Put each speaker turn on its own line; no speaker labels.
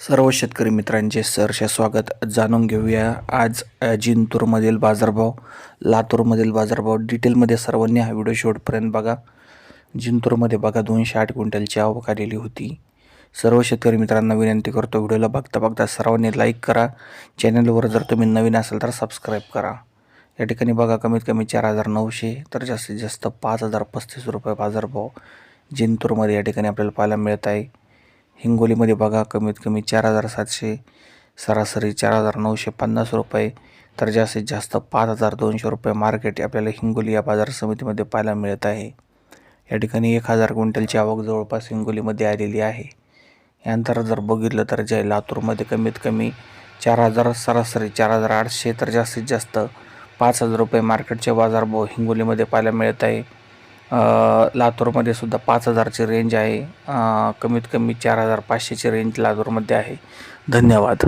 सर्व शेतकरी मित्रांचे सरसे स्वागत. जाणून घेऊया आज जिंतूरमधील बाजारभाव लातूरमधील बाजारभाव. डिटेलमध्ये सर्वांनी हा व्हिडिओ शेवटपर्यंत बघा. जिंतूरमध्ये बघा दोनशे आठ क्विंटलची आवक आलेली होती. सर्व शेतकरी मित्रांना विनंती करतो व्हिडिओला बघता बघता सर्वांनी लाईक करा. चॅनलवर जर तुम्ही नवीन असाल तर सबस्क्राईब करा. या ठिकाणी बघा कमीत कमी चार हजार नऊशे तर जास्तीत जास्त पाच हजार पस्तीस रुपये बाजारभाव जिंतूरमध्ये या ठिकाणी आपल्याला पाहायला मिळत आहे. हिंगोलीमध्ये बघा कमीत कमी चार हजार सातशे सरासरी चार हजार नऊशे पन्नास रुपये तर जास्तीत जास्त पाच हजार दोनशे रुपये मार्केट आपल्याला हिंगोली या बाजार समितीमध्ये पाहायला मिळत आहे. या ठिकाणी एक हजार क्विंटलची आवक जवळपास हिंगोलीमध्ये आलेली आहे. यानंतर जर बघितलं तर जे लातूरमध्ये कमीत कमी चार हजार सरासरी चार हजार आठशे तर जास्तीत जास्त पाच हजार रुपये मार्केटचे बाजारभाव हिंगोलीमध्ये पाहायला मिळत आहे. लातूरमध्ये सुद्धा पाच हजारची रेंज आहे. कमीत कमी चार हजार पाचशेची रेंज लातूरमध्ये आहे. धन्यवाद.